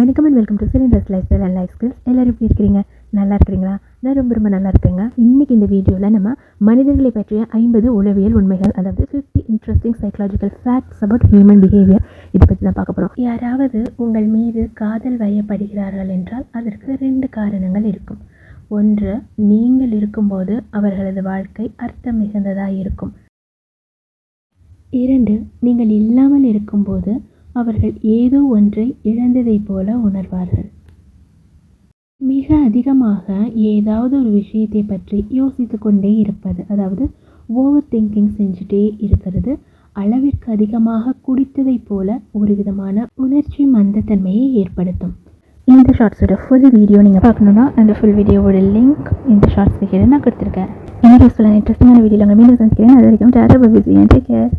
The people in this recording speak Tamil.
And welcome to cylinders life style and life skills எல்லோரும் எப்படி இருக்கிறீங்க? நல்லா இருக்கிறீங்களா? நான் ரொம்ப ரொம்ப நல்லா இருக்கேங்க. இன்றைக்கி இந்த வீடியோவில் நம்ம மனிதர்களை பற்றிய ஐம்பது உளவியல் உண்மைகள் அதாவது fifty interesting psychological facts about human behaviour இதை பற்றி தான் பார்க்க போகிறோம் யாராவது உங்கள் மீது காதல் வயப்படுகிறார்கள் என்றால் அதற்கு ரெண்டு காரணங்கள் இருக்கும். ஒன்று நீங்கள் இருக்கும்போது அவர்களது வாழ்க்கை அர்த்தம் மிகுந்ததாக இருக்கும். இரண்டு நீங்கள் இல்லாமல் இருக்கும்போது அவர்கள் ஏதோ ஒன்றை இழந்ததைப் போல உணர்வார்கள். மிக அதிகமாக ஏதாவது ஒரு விஷயத்தை பற்றி யோசித்து கொண்டே இருப்பது அதாவது ஓவர் திங்கிங் செஞ்சுட்டே இருக்கிறது அளவிற்கு அதிகமாக குடித்ததைப் போல ஒரு விதமான உணர்ச்சி மந்தத்தன்மையை ஏற்படுத்தும். இந்த ஷார்ட்ஸோட ஃபுல் வீடியோ நீங்கள் பார்க்கணுன்னா அந்த ஃபுல் வீடியோவோட லிங்க் இந்த ஷார்ட்ஸ் கீழே நான் கொடுத்துருக்கேன். இன்னைக்கு சொல்ல இன்ட்ரெஸ்டிங்கான வீடியோ மீண்டும் சந்திக்கிறேன். அது வரைக்கும் டேரா பிஸி டேக் கேர்